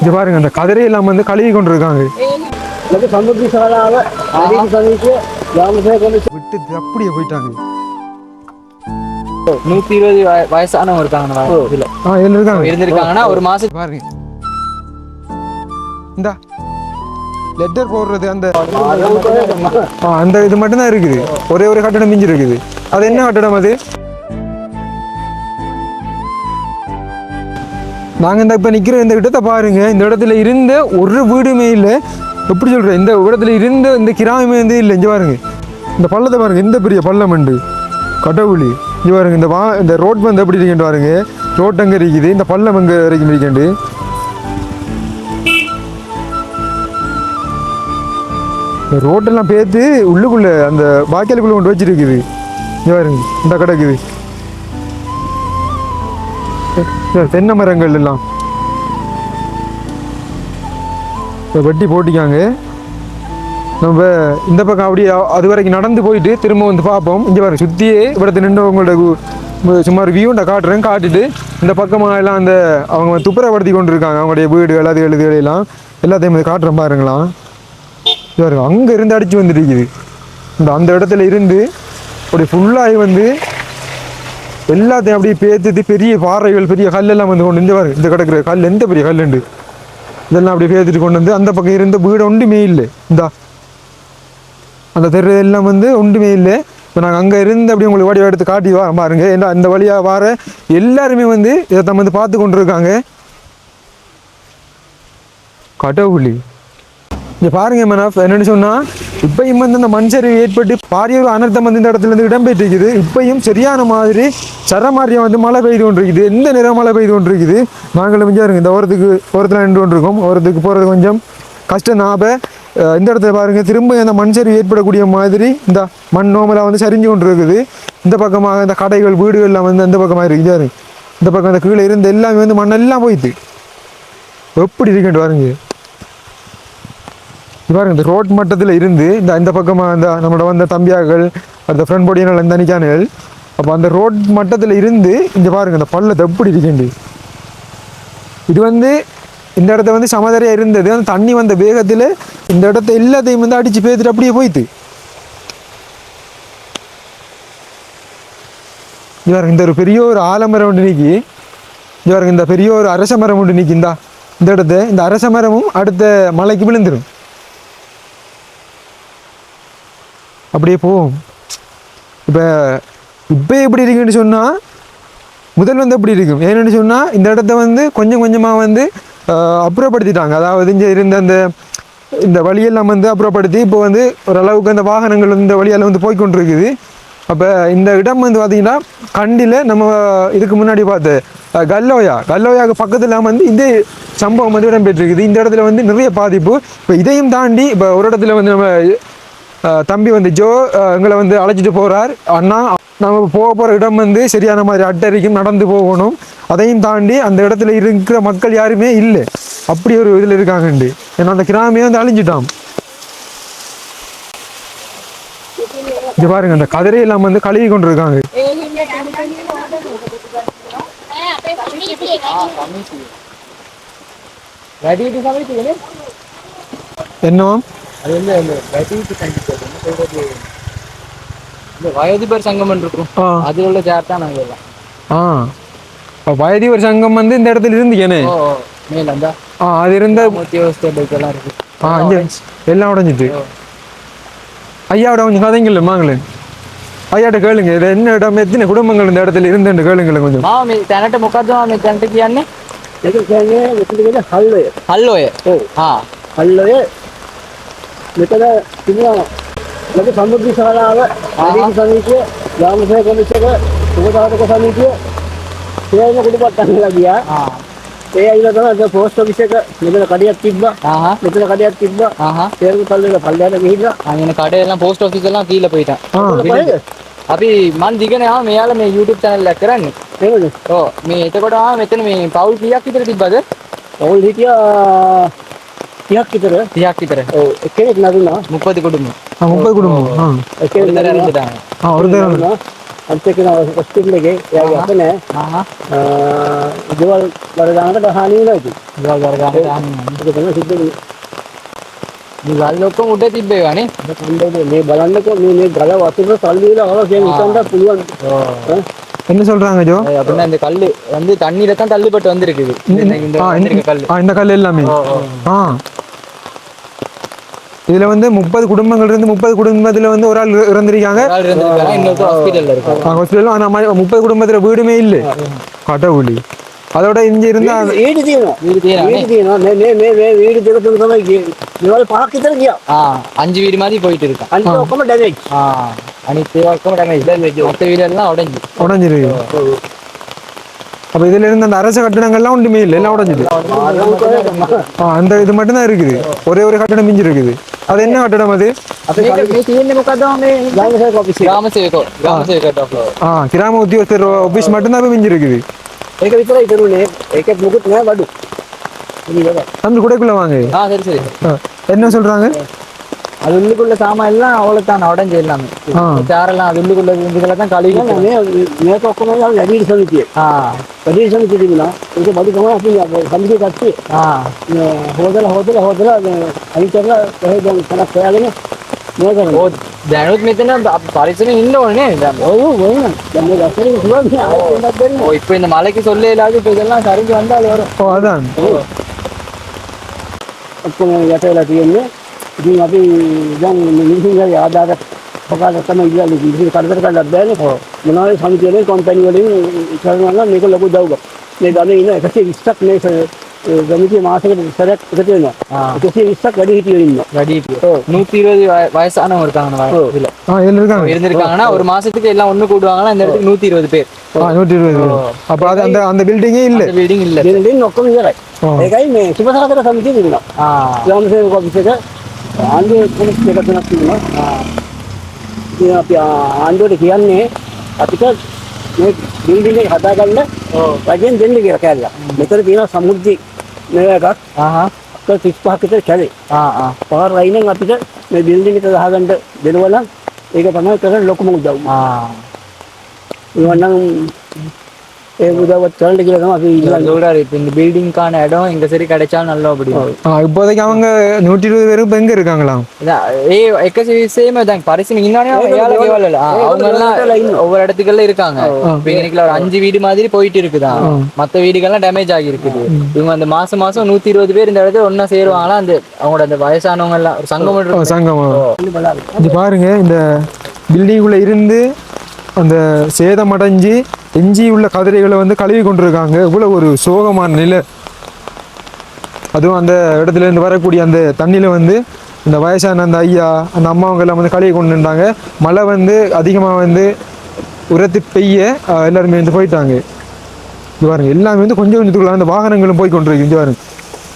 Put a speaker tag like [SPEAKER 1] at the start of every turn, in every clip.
[SPEAKER 1] இது பாருங்க அந்த கதிரை எல்லாம் வந்து கழுவி கொண்டு இருக்காங்க
[SPEAKER 2] எனக்கு சமுத்திரி சாராக அதிக சமைச்சு கிராமத்தை கொண்டு
[SPEAKER 1] விட்டு அப்படியே போயிட்டாங்க.
[SPEAKER 3] நூத்தி இருபது வய- வயசானவங்க இருக்காங்க நம்ம இதுல.
[SPEAKER 1] ஆ இதுல இருக்காங்க
[SPEAKER 3] இருந்திருக்காங்கன்னா ஒரு மாசம்
[SPEAKER 1] பாருங்க. இந்தா. லெட்டர் போடுறது அந்த அந்த இது மட்டும்தான் இருக்குது. ஒரே ஒரு கட்டடம் மிஞ்சி இருக்குது அது என்ன கட்டடம் அது? நாங்கள் இந்த இப்போ நிற்கிற இந்த இடத்தை பாருங்கள் இந்த இடத்துல இருந்த ஒரு வீடுமே இல்லை. எப்படி சொல்கிறேன் இந்த இடத்துல இருந்த இந்த கிராமமே வந்து இல்லை. இங்கே பாருங்க. இந்த பள்ளத்தை பாருங்கள் இந்த பெரிய பள்ளம் உண்டு. கடவுளி. இங்கே பாருங்கள் இந்த வா இந்த ரோட் வந்து எப்படி இருக்குன்னு பாருங்க. ரோட் அங்கே இருக்குது. இந்த பள்ளம் அங்கே வரைக்கும் இருக்கண்டு. இந்த ரோட்டெல்லாம் பேத்து உள்ளுக்குள்ளே அந்த வாய்க்காலுக்குள்ளே கொண்டு வச்சிருக்குது. இங்கே பாருங்க. இந்த கிடக்குது தென்னை மரங்கள் எல்லாம். இப்போ வெட்டி போட்டிக்காங்க. நம்ம இந்த பக்கம் அப்படியே அது வரைக்கும் நடந்து போயிட்டு திரும்ப வந்து பார்ப்போம். இங்கே வர சுற்றியே இவ்வளோத்து நின்று சுமார் சும்மா வியூ நான் காட்டுறேன் காட்டிட்டு இந்த பக்கமாக எல்லாம் அந்த அவங்க துப்புரப்படுத்தி கொண்டு இருக்காங்க அவங்களுடைய வீடுகள் அது எழுதுகள் எல்லாம். எல்லாத்தையும் காட்டுறேன் பாருங்களாம் பாருங்க அங்கே இருந்து அடித்து வந்துருக்குது இந்த அந்த இடத்துல இருந்து அப்படி ஃபுல்லாகி வந்து எல்லாத்தையும் அப்படியே பேத்துட்டு பெரிய பாறைகள் பெரிய கல்லெல்லாம் வந்து கொண்டு இந்த பாருங்க இந்த கிடக்குற கல் எந்த பெரிய கல் உண்டு? இதெல்லாம் அப்படியே பேத்துட்டு கொண்டு வந்து அந்த பக்கம் இருந்த வீடு ஒன்றுமே இல்லை. இந்தா. அந்த தெரு எல்லாம் வந்து ஒன்றுமே இல்லை. இப்போ நாங்கள் அங்கே இருந்து அப்படியே உங்களுக்கு வடிவம் எடுத்து காட்டி வா பாருங்க. ஏன்னா அந்த வழியாக வர எல்லாருமே வந்து இதை தம் வந்து பார்த்து கொண்டு இருக்காங்க. கடவுளி. இங்கே பாருங்க மனாஃப் என்னென்னு சொன்னால் இப்பயும் வந்து இந்த மண் சரிவு ஏற்பட்டு பாரிய ஒரு அனர்த்தம் வந்து இந்த இடத்துல இருந்து இடம்பெற்றிருக்குது. இப்பயும் சரியான மாதிரி சரமாரியம் வந்து மழை பெய்து கொண்டிருக்குது. எந்த நேரம் மழை பெய்து கொண்டிருக்குது? நாங்களும் இங்கே இருங்க இந்த ஓரத்துக்கு ஓரத்தில் நின்று கொண்டிருக்கோம். ஓரத்துக்கு போகிறது கொஞ்சம் கஷ்டம் ஞாபகம் இந்த இடத்துல பாருங்க திரும்ப அந்த மண் சரிவு ஏற்படக்கூடிய மாதிரி இந்த மண் நோமலாக வந்து சரிஞ்சு கொண்டு இருக்குது இந்த பக்கமாக இந்த கடைகள் வீடுகள்லாம் வந்து அந்த பக்கமாக இருக்குது இந்த பக்கம் அந்த கீழே இருந்த எல்லாமே வந்து மண்ணெல்லாம் போயிட்டு. எப்படி இருக்குன்ட்டு பாருங்க. பாருங்க இந்த ரோட் மட்டத்தில் இருந்து இந்த இந்த பக்கமாக இந்த நம்மளோட வந்த தம்பியாக்கள் அடுத்த ஃப்ரெண்ட் பொடியினால் இந்த அணிக்கானுகள் அப்போ அந்த ரோட் மட்டத்தில் இருந்து இங்கே பாருங்கள் இந்த பள்ளத்தை எப்படி இருக்கேண்டி இது வந்து இந்த இடத்த வந்து சமதரையாக இருந்தது. அந்த தண்ணி வந்த வேகத்தில் இந்த இடத்த எல்லாத்தையும் வந்து அடித்து பேத்துட்டு அப்படியே போயிட்டு. இவருங்க இந்த ஒரு பெரிய ஒரு ஆலமரம் ஒன்று நிற்கி இவருங்க இந்த பெரிய ஒரு அரச மரம் ஒன்று நிற்கி இந்தா இந்த இடத்த இந்த அரச மரமும் அடுத்த மலைக்கு விழுந்துடும் அப்படியே போவோம் இப்போ இப்போ எப்படி இருக்குன்னு சொன்னால் முதல் வந்து எப்படி இருக்கும்? ஏன்னு சொன்னால் இந்த இடத்த வந்து கொஞ்சம் கொஞ்சமாக வந்து அப்புறப்படுத்திட்டாங்க. அதாவது இங்கே இருந்த அந்த இந்த வழியெல்லாம் வந்து அப்புறப்படுத்தி இப்போ வந்து ஓரளவுக்கு அந்த வாகனங்கள் இந்த வழியால் வந்து போய்கொண்டிருக்குது அப்போ இந்த இடம் வந்து பார்த்திங்கன்னா கண்டியில் நம்ம இதுக்கு முன்னாடி பார்த்த கல்லோயா. கல்லோயாவுக்கு பக்கத்தில் வந்து இந்த சம்பவம் வந்து இடம்பெற்றிருக்குது. இந்த இடத்துல வந்து நிறைய பாதிப்பு. இப்போ இதையும் தாண்டி இப்போ ஒரு இடத்துல வந்து நம்ம தம்பி வந்து ஜோ எங்களை வந்து அழைச்சிட்டு போறார். அண்ணா நம்ம போக போகிற இடம் வந்து சரியான மாதிரி அட்டரிக்கும் நடந்து போகணும். அதையும் தாண்டி அந்த இடத்துல இருக்கிற மக்கள் யாருமே இல்லை. அப்படி ஒரு இதில் இருக்காங்கண்டு. ஏன்னா அந்த கிராமே வந்து அழிஞ்சிட்டான் இங்க பாருங்க அந்த கதிரை எல்லாம் வந்து கழுவி கொண்டு இருக்காங்க என்னவாம்
[SPEAKER 3] அது வந்து அந்த வயது சங்கம் என்ன சொல்றது? இந்த வயதிபர் சங்கம் இருக்கும் அதில் உள்ள சேர் தான் நாங்கள்
[SPEAKER 1] ஆ. வயதிபர் சங்கம் வந்து இந்த இடத்துல இருந்து
[SPEAKER 3] ஏன்னு மேல அந்த
[SPEAKER 1] ஆ அது இருந்த
[SPEAKER 3] எல்லாம் இருக்கு
[SPEAKER 1] ஆ எல்லாம் உடஞ்சிட்டு. ஐயாவோட கொஞ்சம் கதைங்க இல்லை மாங்களே అయ్యాట என்ன இடம் எத்தனை குடும்பங்கள் இந்த இடத்துல இருந்து కేళింగల கொஞ்சம்.
[SPEAKER 3] మా మీ తనట ముఖద్వా మీ తంటకి
[SPEAKER 2] అన్ని ఎదురు కేళింగ ఎత్తిన హల్లోయ
[SPEAKER 3] హల్లోయ
[SPEAKER 2] ఓ
[SPEAKER 3] ఆ
[SPEAKER 2] హల్లోయ මෙතන තිබුණා ලොකු සම්මුති ශාලාව, ආදී සමීපය, ගාමසේ කොමිසක, උපසාධක සමීපය ඒවම කුඩුපට්ටම් වෙලා ගියා.
[SPEAKER 3] ආ.
[SPEAKER 2] ඒ අයිලා තමයි දැන් පෝස්ට් ඔෆිස් එක මෙතන කඩයක් තිබ්බා.
[SPEAKER 3] ආහා.
[SPEAKER 2] මෙතන කඩයක් තිබ්බා.
[SPEAKER 3] ආහා.
[SPEAKER 2] තේරුම් පල්ලේ පල්ලයට ගිහිල්ලා.
[SPEAKER 3] ආ එන කඩේ එළම් පෝස්ට් ඔෆිස් එළම් කීලා
[SPEAKER 1] පිටා.
[SPEAKER 2] ආ.
[SPEAKER 3] අපි මන් දිගන ආ මෙයාලා මේ YouTube channel එක කරන්නේ.
[SPEAKER 2] නේද?
[SPEAKER 3] ඔව්. මේ එතකොට ආ මෙතන මේ පවුල් කීයක් විතර තිබ්බද?
[SPEAKER 2] පවුල් හිටියා ಯಾಕಿದ್ದಾರೆ ಯಾಕಿದ್ದಾರೆ ಕೇಳಿದ್ ನಡುನ
[SPEAKER 3] ಮುಪ್ಪತ್ತು
[SPEAKER 2] ಕುಟುಂಬ ಮುಪ್ಪತ್ತು ಕುಟುಂಬ ಅದಕ್ಕೆ ನಾವು
[SPEAKER 3] ಫಸ್ಟಿಗೆ ಯಾವ ಅದನ್ನೇ
[SPEAKER 2] ಜೋಳ ಬರಗಾಂಗದ ಹಾನಿ ಆಯ್ತು
[SPEAKER 3] ಜೋಳ ಬರಗಾಂಗದ ಹಾನಿ ಸಿದ್ಧಿ ನೀವು ಅಲ್ಲೊಕ್ಕ
[SPEAKER 2] ಮುಟ್ಟೆ ತಿಬ್ಬೆ ಕಾಣಿ ನೀವು ಬಲಂದಕ್ಕೆ ನೀವು ನೀವು ಗಲ ವಾಸಿದ್ರೆ ತಳ್ளியில் அவ்வளோ சேம் உட்காந்தா புதுவான்
[SPEAKER 1] என்ன சொல்றாங்க ஜோ
[SPEAKER 3] அப்படின்னா இந்த கல் வந்து தண்ணியில தான் தள்ளிப்பட்டு வந்திருக்குது இந்த கல்
[SPEAKER 1] இந்த கல் எல்லாமே ஆ இதுல வந்து முப்பது குடும்பங்கள் இருந்து முப்பது குடும்பத்துல வந்து ஒரு ஆள் இறந்திருக்காங்க. முப்பது குடும்பத்துல வீடுமே இல்ல. கடவுளி. அதோட இங்க இருந்தா
[SPEAKER 2] வீடு தீரும்
[SPEAKER 3] வீடு
[SPEAKER 2] தீரத்துக்கு
[SPEAKER 3] பாக்கித்தான் அஞ்சு வீடு மாதிரி போயிட்டு
[SPEAKER 2] இருக்கா அஞ்சு பக்கமும்
[SPEAKER 3] டேமேஜ் அனைத்து பக்கமும் டேமேஜ் டேமேஜ் ஒத்த வீடெல்லாம் உடஞ்சி.
[SPEAKER 1] உடஞ்சிருக்கு அப்ப இதுல இருந்து அந்த அரசு கட்டடங்கள்லாம் ஒன்றுமே இல்லை. எல்லாம் உடஞ்சிது. அந்த இது மட்டும்தான் இருக்குது. ஒரே ஒரு கட்டடம் மிஞ்சி இருக்குது
[SPEAKER 2] അതെന്നെ കെട്ടിടം മതി? ആ ഗ്രാമ ഉദ്യോഗസ്ഥർ ഓഫീസ് മട്ടുന്ന മിഞ്ചിരിക്കുന്നത്
[SPEAKER 1] அந்த குடைக்குள்ள வாங்க என்ன சொல்றாங்க
[SPEAKER 3] அது உள்ளுக்குள்ள சாமான் எல்லாம் அவ்வளவுதான் உடஞ்சு எல்லாமே
[SPEAKER 1] ஆ.
[SPEAKER 3] சேரெல்லாம் அது உள்ளுக்குள்ள இதுல தான் கழுவி
[SPEAKER 2] නෑ මේ මේක ඔක්කොම වැඩි සමිතිය
[SPEAKER 3] ஆ
[SPEAKER 2] වැඩි සමිතිය තිබුණා ඒක බඩු තමයි අපි සමිතිය කට්ටිය
[SPEAKER 3] ஆ
[SPEAKER 2] හොදලා හොදලා හොදලා අනිත් කරලා කොහෙද තනක් හොයාගෙන මේ කරන්නේ
[SPEAKER 3] ஓ දැනුත් මෙතන අප- පරිස්සමෙන් ඉන්න ඕනේ දැන්
[SPEAKER 2] ඔව් වෙන දැන් මේ දැක්කේ පුළුවන් නෑ ආයෙත් දෙන්න
[SPEAKER 3] ஓ இப்போ இந்த மலைக்கு சொல்ல இல்லாது இப்போ இதெல்லாம் சரிஞ்சு வந்தாலும் வரும்
[SPEAKER 1] ஓ அதான்
[SPEAKER 2] ඔක්කොම යට Hindi natin yan, minigay ஆதார பிரகாசமாக இல்லை இது கடத்தக்கால பேங்க் முன்னாடி சமைக்கிறதையும் கம்பெனிகளையும் சொல்லணும்னா మీకు లఘు దౌగం నేను అదే ఇన్న ఎక్కడ ఇష్టక్ నేను గమికి மாசத்துக்கு சரக் கட்டி வேணும்
[SPEAKER 3] கசி
[SPEAKER 2] இஷ்டக் வடி ஹீட்டி வேணும்
[SPEAKER 3] வடி நூத்தி இருபது வயசானவங்க இருக்காங்க இதுல
[SPEAKER 1] இருந்திருக்காங்க
[SPEAKER 3] இருந்திருக்காங்கன்னா ஒரு மாசத்துக்கு எல்லாம் ஒண்ணு கூடுவாங்கன்னா இந்த இடத்துக்கு நூத்தி இருபது பேர்
[SPEAKER 1] நூத்தி இருபது அப்ப அந்த அந்த பில்டிங்கே இல்ல
[SPEAKER 3] பில்டிங் இல்ல பில்டிங்
[SPEAKER 2] நோக்கம் இல்லை ஏகாய் ආණ්ඩුව කෙනෙක් එක දෙනක් තියෙනවා. ඉතින් අපි ආණ්ඩුවට කියන්නේ අපිට මේ බිල්ඩින් එක හදාගන්න රජෙන් දෙන්න කියලා කැල්ලා. මෙතන තියෙන සමුද්දි මේ එකක්.
[SPEAKER 3] ආහා.
[SPEAKER 2] අක්කර 35ක් විතර කැලේ.
[SPEAKER 3] ආ ආ.
[SPEAKER 2] පවර් ලයිනෙන් අපිට මේ බිල්ඩින් එක ගහගන්න දෙනවා නම් ඒක තමයි කරන්නේ ලොකුම උදව්. ආ. ඒවනම් அது
[SPEAKER 3] சொல்றாரு இப்போ இந்த பில்டிங்க்கான இடம் எங்க சரி கிடைச்சாலும் நல்லா அப்படி
[SPEAKER 1] இப்போதைக்கு அவங்க நூற்றி இருபது பேரும் இப்போ இருக்காங்களா?
[SPEAKER 3] ஏ எக்க சேம் தான். பரிசு இன்னொன்னே அவங்க எல்லாம் ஒவ்வொரு இடத்துக்குள்ள இருக்காங்க. இப்போ இன்னைக்கு ஒரு அஞ்சு வீடு மாதிரி போயிட்டு இருக்குதான் மத்த வீடுகள்லாம் டேமேஜ் ஆகி இவங்க அந்த மாசம் மாசம் நூத்தி இருபது பேர் இந்த இடத்துல ஒன்னா சேருவாங்களா? அந்த அவங்களோட அந்த வயசானவங்க எல்லாம் சங்கம்
[SPEAKER 1] சங்கம் இது பாருங்க இந்த பில்டிங்குள்ள இருந்து அந்த சேதம் அடைஞ்சு எஞ்சி உள்ள கதிரைகளை வந்து கழுவி கொண்டிருக்காங்க. இவ்வளோ ஒரு சோகமான நிலை. அதுவும் அந்த இடத்துலேருந்து வரக்கூடிய அந்த தண்ணியில் வந்து இந்த வயசான அந்த ஐயா அந்த அம்மாவங்க எல்லாம் வந்து கழுவி கொண்டு இருந்தாங்க மழை வந்து அதிகமாக வந்து உரத்து பெய்ய எல்லாருமே வந்து போயிட்டாங்க. இது பாருங்க எல்லாமே வந்து கொஞ்சம் கொஞ்சத்துக்குள்ள அந்த வாகனங்களும் போய் கொண்டிருக்கு. இது பாருங்க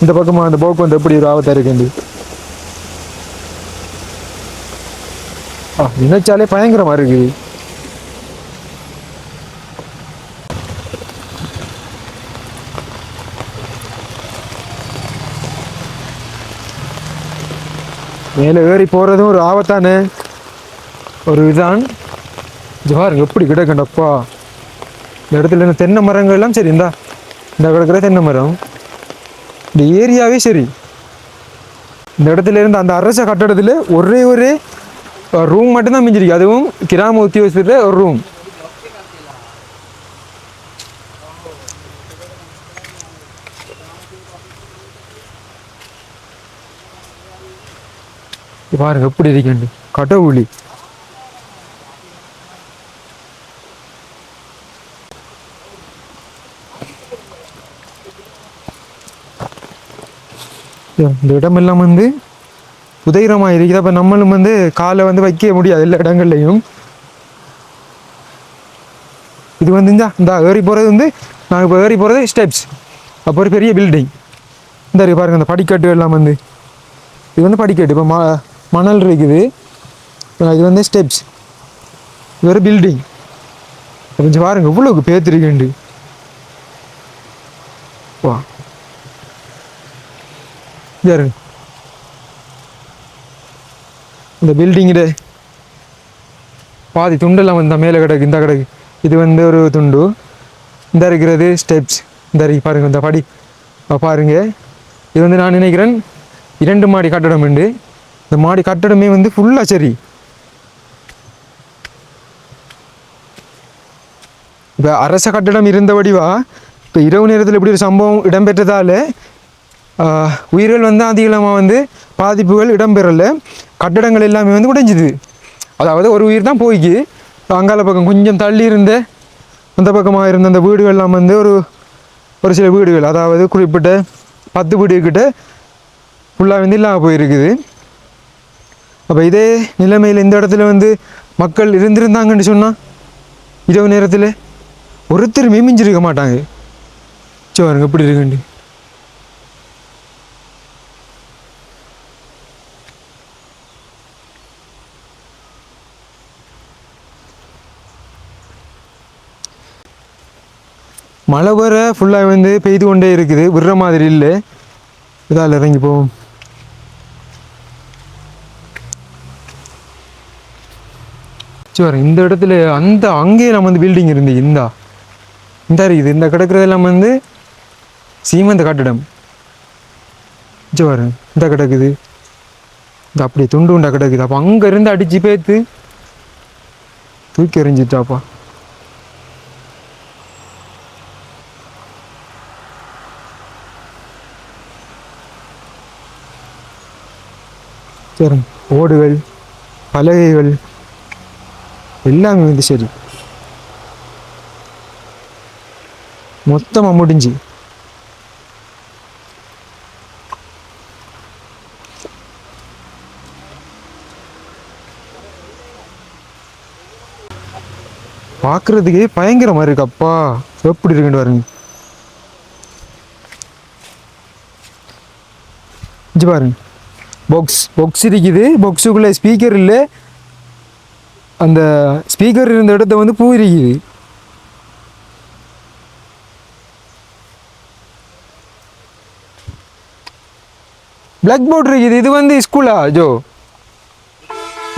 [SPEAKER 1] இந்த பக்கமாக அந்த போக்கு வந்து எப்படி ஒரு ஆபத்தாக இருக்குது ஆ, நினைச்சாலே பயங்கரமா இருக்குது மேலே ஏறி போகிறதும் ஒரு ஆபத்தானே? ஒரு இதான். இது பாருங்க எப்படி கிடக்கண்டப்பா இந்த இடத்துல இருந்த தென்னை மரங்கள் எல்லாம் சரி இந்தா. இந்த கிடக்கிற தென்னை மரம். இந்த ஏரியாவே சரி. இந்த இடத்துல இருந்து அந்த அரச கட்டடத்தில் ஒரே ஒரு ரூம் மட்டும்தான் மிஞ்சிருக்கு. அதுவும் கிராம உத்தியோகத்தில் ஒரு ரூம் பாருங்க எப்படி இருக்கேன் கடவுளி. இந்த இடமெல்லாம் வந்து உதயரமாக இருக்குது. அப்போ நம்மளும் வந்து காலை வந்து வைக்க முடியாது எல்லா இடங்கள்லையும். இது வந்து இந்த ஏறி போகிறது வந்து நாங்கள் இப்போ ஏறி போகிறது ஸ்டெப்ஸ் அப்போ ஒரு பெரிய பில்டிங் இந்த பாருங்கள் பாருங்க அந்த படிக்கட்டு எல்லாம் வந்து. இது வந்து படிக்கட்டு இப்போ மா மணல் இருக்குது. இது வந்து ஸ்டெப்ஸ் இது ஒரு பில்டிங் கொஞ்சம் பாருங்க இவ்வளோக்கு பேத்துருக்குண்டு வா. இங்க இருங்க இந்த பில்டிங்கில் பாதி துண்டெல்லாம் வந்து மேலே கிடக்கு இந்த கிடக்கு. இது வந்து ஒரு துண்டு. இந்த இருக்கிறது ஸ்டெப்ஸ் இந்த இருக்கு பாருங்க இந்த படி. பாருங்கள் பாருங்க. இது வந்து நான் நினைக்கிறேன் இரண்டு மாடி கட்டடம் உண்டு. இந்த மாடி கட்டடமே வந்து ஃபுல்லாக சரி இப்போ அரச கட்டடம் இருந்தபடிவா இப்போ இரவு நேரத்தில் இப்படி ஒரு சம்பவம் இடம்பெற்றதால் உயிர்கள் வந்து அதிகமாக வந்து பாதிப்புகள் இடம்பெறல. கட்டடங்கள் எல்லாமே வந்து உடைஞ்சிது. அதாவது ஒரு உயிர் தான் போய்க்கு. அங்கால பக்கம் கொஞ்சம் தள்ளி இருந்த அந்த பக்கமாக இருந்த அந்த வீடுகள்லாம் வந்து ஒரு ஒரு சில வீடுகள் அதாவது குறிப்பிட்ட பத்து வீடுகிட்ட ஃபுல்லாக வந்து இல்லாமல் போயிருக்குது. அப்போ இதே நிலைமையில் இந்த இடத்துல வந்து மக்கள் இருந்திருந்தாங்கன்னு சொன்னால் இரவு நேரத்தில் ஒருத்தர் மிஞ்சிருக்க மாட்டாங்க. சரி பாருங்க எப்படி இருக்குண்டு மழை வர ஃபுல்லாக வந்து பெய்து கொண்டே இருக்குது. விடுற மாதிரி இல்லை. இதால் இறங்கி போவோம் சரி வரேன் இந்த இடத்துல அந்த அங்கேயே நம்ம வந்து பில்டிங் இருந்து இந்தா. இந்த இருக்குது. இந்த கிடக்குறதெல்லாம் வந்து சீமந்த கட்டிடம். சரி வரேன் இந்த கிடக்குது. இந்த அப்படியே துண்டு உண்டா கிடக்குது. அப்போ அங்கே இருந்து அடிச்சு பேத்து தூக்கி எறிஞ்சிட்டாப்பா. சரி ஓடுகள் பலகைகள் எல்லாமே வந்து சரி மொத்தமாக முடிஞ்சு பார்க்குறதுக்கே பயங்கரமாக இருக்கு அப்பா எப்படி இருக்குன்னு பாருங்க பாருங்க பாக்ஸ் பாக்ஸ் இருக்குது பாக்ஸுக்குள்ளே ஸ்பீக்கர் இல்லை அந்த ஸ்பீக்கர் இருந்த இடத்த வந்து பூ இருக்குது பிளாக் போர்ட் இருக்குது. இது வந்து ஸ்கூலா ஜோ?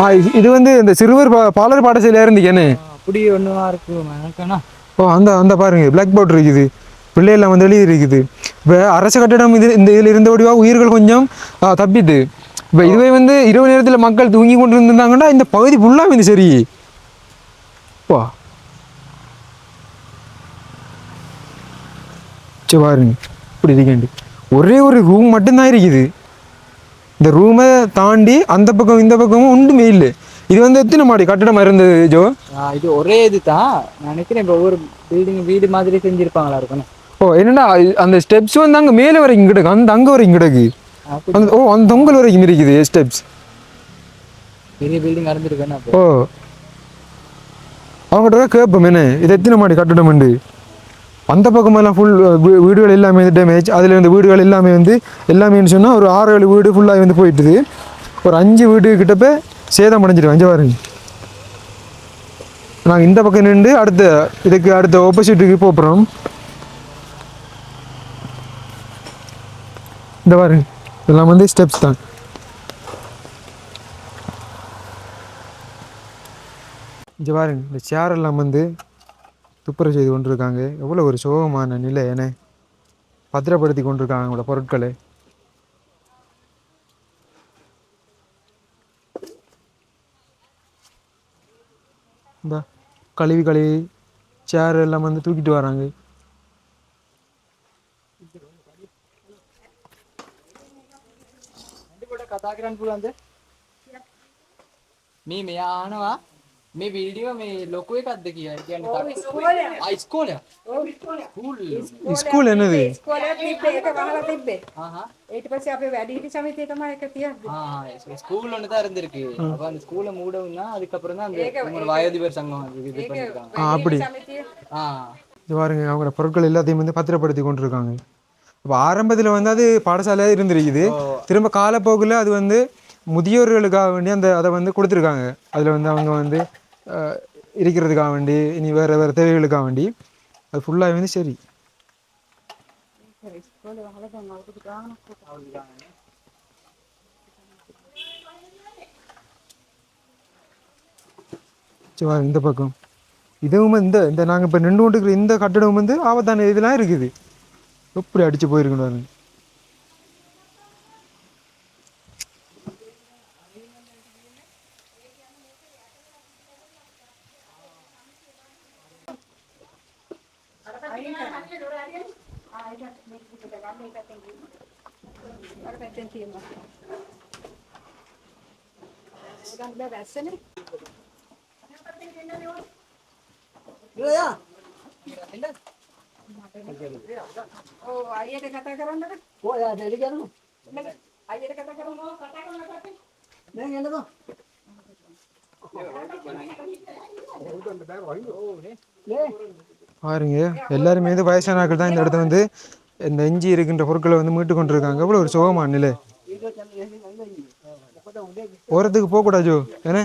[SPEAKER 1] ஆ இது- வந்து இந்த சிறுவர் பா பாலர் பாடசாலையாக இருந்துக்கேன்னு
[SPEAKER 3] அப்படி ஒண்ணுமா இருக்கு எனக்குன்னா
[SPEAKER 1] ஓ அந்த அந்த பாருங்க பிளாக் போர்ட் இருக்குது. பிள்ளையெல்லாம் வந்து எழுதி இருக்குது. இப்போ அரசு கட்டடம் இது இந்த இதில் இருந்தபடியா உயிர்கள் கொஞ்சம் ஆ, தப்பித்து. இப்போ இதுவே வந்து இரவு நேரத்தில் மக்கள் தூங்கி கொண்டு இருந்திருந்தாங்கன்னா இந்த பகுதி ஃபுல்லாக வந்து சரி. வா சரி பாருங்க இப்படி இருக்கேன் ஒரே ஒரு ரூம் மட்டும்தான் இருக்குது. இந்த ரூமை தாண்டி அந்த பக்கம் இந்த பக்கமும் ஒன்றுமே இல்லை. இது வந்து எத்தனை மாடி கட்டடம் இருந்தது ஜோ?
[SPEAKER 3] இது ஒரே இதுதான். நான் நினைக்கிறேன் இப்போ ஒவ்வொரு பில்டிங் வீடு மாதிரி செஞ்சிருப்பாங்களா இருக்கணும்
[SPEAKER 1] ஓ என்னடா இது- அந்த ஸ்டெப்ஸ் வந்து அங்கே மேலே வரைக்கும் கிடக்கு அந்த அங்கே வரைக்கும் கிடக்கு. ஓ அந்த தொங்கல் வரைக்கும் இருக்குது ஸ்டெப்ஸ்
[SPEAKER 3] பெரிய பில்டிங் அறிஞ்சிருக்கேன்னு அப்போ.
[SPEAKER 1] ஓ. அவங்ககிட்ட கேட்போம் என்ன? இது எத்தனை மாடி கட்டடம் உண்டு அந்த பக்கமெல்லாம் ஃபுல் வீடுகள் எல்லாமே வந்து டேமேஜ் அதில் இந்த வீடுகள் எல்லாமே வந்து எல்லாமே சொன்னால் ஒரு ஆறு ஏழு வீடு ஃபுல்லாக வந்து போயிட்டுது. ஒரு அஞ்சு வீடு கிட்டப்ப சேதம் அடைஞ்சிடும் அஞ்சு பாருங்க. நாங்கள் இந்த பக்கம் நின்று அடுத்த இதுக்கு அடுத்த ஆப்போசிட்டுக்கு போகிறோம் இந்த பாருங்க. இதெல்லாம் வந்து ஸ்டெப்ஸ் தான். இங்கே பாருங்க இந்த சேர் எல்லாம் வந்து துப்புரவு செய்து கொண்டிருக்காங்க. எவ்வளோ ஒரு சோகமான நிலை என பத்திரப்படுத்தி கொண்டிருக்காங்க அவங்களோட பொருட்களை. இந்த கழுவி கழுவி சேர் எல்லாம் வந்து தூக்கிட்டு வராங்க.
[SPEAKER 3] දාගරන්න පුළන්ද මේ මෙයා ආනවා මේ විඩියෝ මේ ලොකු එකක්ද කිය කියන්න අයිස්කෝල ස්කූල්
[SPEAKER 4] එනද
[SPEAKER 3] තිබේ
[SPEAKER 4] ඒට පස අප වැඩිට සමිතය තම
[SPEAKER 3] එක තිය ස්කූල් ඔන්න තරදිරක බන් ස්කූල මූඩ වන්න அதுக்கப்புறம் தான் வயதிபர் சங்கம்
[SPEAKER 1] அப்படி பாருங்க அவங்க பொருட்கள் எல்லாத்தையும் வந்து பத்திரப்படுத்தி கொண்டிருக்காங்க இப்போ ஆரம்பத்தில் வந்து அது பாடசாலை இருந்திருக்குது. திரும்ப காலப்போக்கில் அது வந்து முதியோர்களுக்காக வேண்டி அந்த அதை வந்து கொடுத்துருக்காங்க. அதில் வந்து அவங்க வந்து இருக்கிறதுக்காக வேண்டி இனி வேறு வேறு தேவைகளுக்காக வேண்டி. அது ஃபுல்லாக வந்து சரி. இந்த பக்கம். இதுவும் இந்த இந்த நாங்கள் இப்போ நின்று கொண்டிருக்கிற இந்த கட்டடம் வந்து ஆபத்தான இதெல்லாம் இருக்குது. எப்படி அடித்து போயிருக்கணும்
[SPEAKER 4] අයියට කතා කරන්නද?
[SPEAKER 2] ඔයා දෙලි කරමු.
[SPEAKER 4] අයියට කතා කරමු කතා කරන්නද?
[SPEAKER 2] දැන් එන්නකෝ. නේ
[SPEAKER 1] பாருங்க எல்லாருமே வந்து வயசானாக்கள் தான் இந்த இடத்த வந்து இந்த எஞ்சி இருக்கின்ற பொருட்களை வந்து மீட்டு கொண்டு இருக்காங்க அவ்வளோ ஒரு சுகமான நிலை ஓரத்துக்கு போகக்கூடாது ஜோ ஏன்னா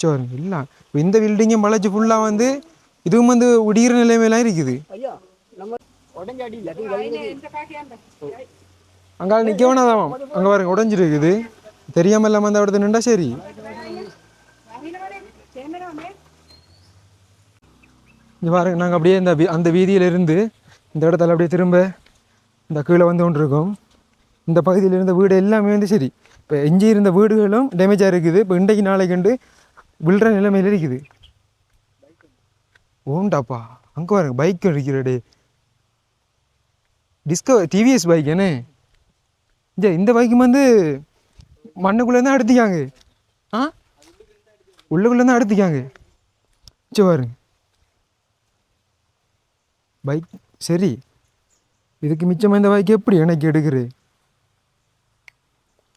[SPEAKER 1] சரி இல்லை இப்போ இந்த பில்டிங்கும் வளைச்சு ஃபுல்லாக வந்து இதுவும் வந்து உடிகிற நிலைமையெல்லாம் இருக்குது
[SPEAKER 4] உடஞ்சாடியில
[SPEAKER 1] அங்கால நிக்க வேணாதாம் அங்க பாருங்க உடஞ்சிருக்குது. தெரியாம இல்லாம அந்த இடத்துல நின்றா சரி. இங்கே பாருங்க நாங்கள் அப்படியே இந்த அந்த வீதியிலிருந்து இந்த இடத்துல அப்படியே திரும்ப இந்த கீழே வந்து கொண்டிருக்கோம். இந்த பகுதியில் இருந்த வீடு எல்லாமே வந்து சரி. இப்போ எஞ்சி இருந்த வீடுகளும் டேமேஜாக இருக்குது. இப்போ இன்றைக்கு நாளைக்கு விழுற நிலைமையில் இருக்குது. ஓண்டாப்பா அங்கே பாருங்க பைக்கும் இருக்கிறடே டிஸ்கவர் டிவிஎஸ் பைக் என்ன? இந்த இந்த பைக்கு வந்து மண்ணுக்குள்ளே தான் எடுத்துக்காங்க ஆ? உள்ளுக்குள்ளே தான் எடுத்துக்காங்க சரி பாருங்க. பைக் சரி. இதுக்கு மிச்சமாக இந்த பைக் எப்படி எனக்கு எடுக்குது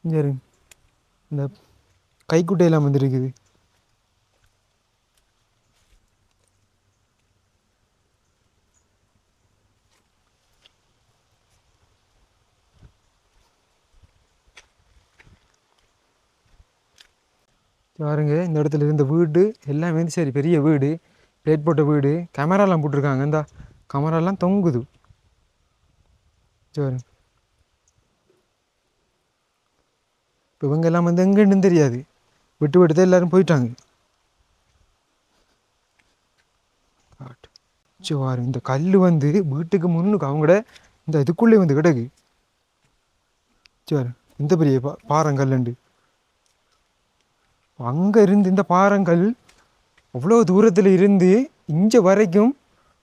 [SPEAKER 1] சரி இந்த கைக்குட்டையெல்லாம் வந்துருக்குது. பாருங்க இந்த இடத்துல இருந்த வீடு எல்லாமே வந்து சரி பெரிய வீடு பிளேட் போட்ட வீடு கேமராலாம் போட்டிருக்காங்க இந்த. கேமராலாம் தொங்குது. சரி இப்போ இவங்க எல்லாம் வந்து எங்கேன்னு தெரியாது. விட்டு விட்டு தான் எல்லாரும் போயிட்டாங்க. காட்டு. சரி இந்த கல் வந்து வீட்டுக்கு முன்னுக்கு அவங்களோட இந்த இதுக்குள்ளே வந்து கிடக்கு. சரி இந்த பெரிய பா பாறங்கல்லுண்டு. அங்கே இருந்து இந்த பாறங்கள் அவ்வளோ தூரத்தில் இருந்து இங்கே வரைக்கும்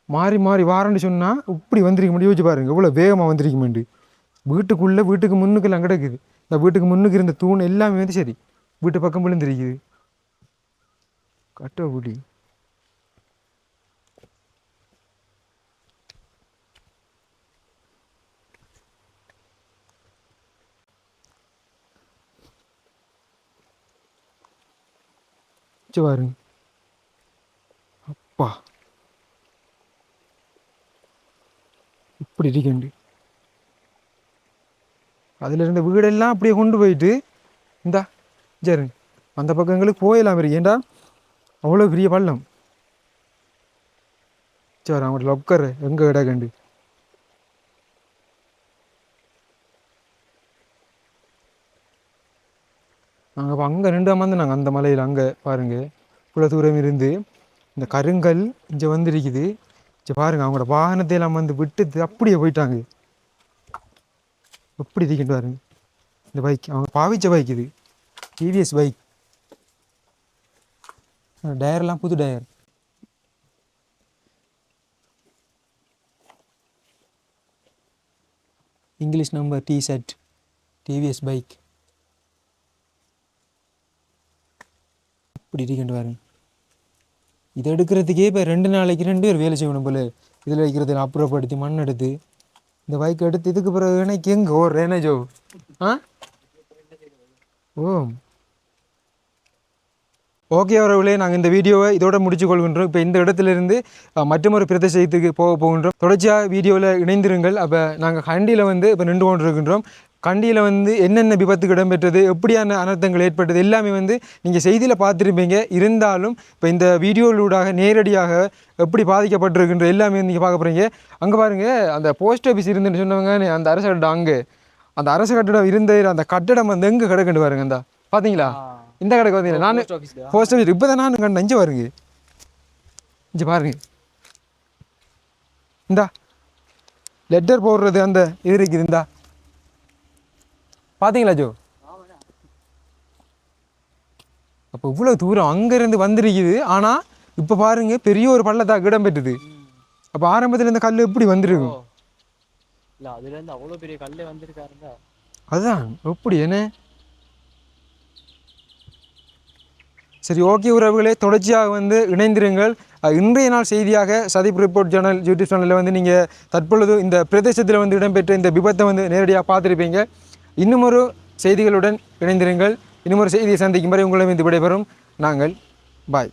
[SPEAKER 1] மாறி மாறி வாரன்னு சொன்னால் இப்படி வந்திருக்க முடியும் யோசிச்சு பாருங்க. எவ்வளோ வேகமாக வந்திருக்குமெண்டு வீட்டுக்குள்ளே வீட்டுக்கு முன்னுக்கெல்லாம் கிடக்குது. இந்த வீட்டுக்கு முன்னுக்கு இருந்த தூண் எல்லாமே வந்து சரி. வீட்டு பக்கம் விழுந்திருக்குது. கட்ட குடி பாருங்க. அப்பா. இப்படி இருக்கண்டு அதில் இருந்த வீடெல்லாம் அப்படியே கொண்டு போயிட்டு இந்தா சரி அந்த பக்கங்களுக்கு போயிடலாம் இருக்கு. ஏண்டா? அவ்வளோ பெரிய பள்ளம். சரி அவங்களோட லொக்கர் எங்கே கிடக்கண்டு நாங்கள் இப்போ அங்கே ரெண்டாம் அமர்ந்து நாங்கள் அந்த மலையில் அங்கே பாருங்கள் இவ்வளோ தூரம் இருந்து இந்த கருங்கல் இங்கே வந்துருக்குது. இங்கே பாருங்கள் அவங்களோட வாகனத்தை எல்லாம் வந்து விட்டு அப்படியே போயிட்டாங்க. எப்படி இருக்கிட்டு பாருங்க. இந்த பைக் அவங்க பாவிச்ச பைக் இது. டிவிஎஸ் பைக் டயர்லாம் புது tyre. English number D set TVS bike இப்படி இருக்கிட்டு பாருங்க. இதை எடுக்கிறதுக்கே இப்போ ரெண்டு நாளைக்கு ரெண்டு பேர் வேலை செய்யணும் போல. இதில் வைக்கிறது அப்புறப்படுத்தி மண் எடுத்து இந்த பைக் எடுத்து இதுக்கு பிறகு எனக்கு எங்கே ஓர் ரேனேஜோ ஆ? ஓ ஓகே அவர்களே நாங்கள் இந்த வீடியோவை இதோட முடிச்சு கொள்கின்றோம். இப்போ இந்த இடத்துல இருந்து மற்றொரு பிரதேசத்துக்கு போக போகின்றோம். தொடர்ச்சியாக வீடியோவில் இணைந்திருங்கள். அப்போ நாங்கள் ஹண்டியில் வந்து இப்போ நின்று கொண்டிருக்கின்றோம். கண்டியில் வந்து என்னென்ன விபத்துக்கு இடம்பெற்றது எப்படியான அனர்த்தங்கள் ஏற்பட்டது எல்லாமே வந்து நீங்கள் செய்தியில் பார்த்துருப்பீங்க. இருந்தாலும் இப்போ இந்த வீடியோவிலூடாக நேரடியாக எப்படி பாதிக்கப்பட்டிருக்கின்ற எல்லாமே நீங்கள் பார்க்க போகிறீங்க அங்கே பாருங்கள் அந்த போஸ்ட் ஆஃபீஸ் இருந்துன்னு சொன்னவங்க அந்த அரசு கட்டிடம் அங்கே. அந்த அரசு கட்டிடம் இருந்த அந்த கட்டடம் வந்து எங்கே கிடக்குன்னு பாருங்க இந்த. பார்த்தீங்களா இந்த கடைக்கு வந்தீங்களா? நான்? போஸ்ட் ஆஃபீஸ் இப்போ தான் நான் கண்டு நஞ்சு வருங்க இங்கே பாருங்க. இந்தா. லெட்டர் போடுறது அந்த இது இருக்குது இந்தா. பார்த்தீங்களா ஜோ? அப்போ இவ்வளோ தூரம் அங்கேருந்து வந்திருக்குது. ஆனால் இப்போ பாருங்க பெரிய ஒரு பள்ளத்தாக்கு இடம் பெற்றுது அப்போ ஆரம்பத்தில் இந்த கல் எப்படி வந்திருக்கும்?
[SPEAKER 3] இல்ல அதுல இருந்து அவ்வளவு பெரிய கல்லே வந்திருக்காருங்க
[SPEAKER 1] அதுதான் எப்படி என்ன? சரி ஓகே உறவுகளே தொடர்ச்சியாக வந்து இணைந்திருங்கள். இன்றைய நாள் செய்தியாக சதீப் ரிப்போர்ட் சேனல் யூடியூப் சேனலில் வந்து நீங்கள் தற்பொழுது இந்த பிரதேசத்தில் வந்து இடம்பெற்ற இந்த விபத்தை வந்து நேரடியாக பார்த்துருப்பீங்க. இன்னுமொரு செய்திகளுடன் இணைந்திருங்கள். இன்னுமொரு செய்தியை சந்திக்கும் வரை உங்களை வந்து விடைபெறும். நாங்கள் பாய்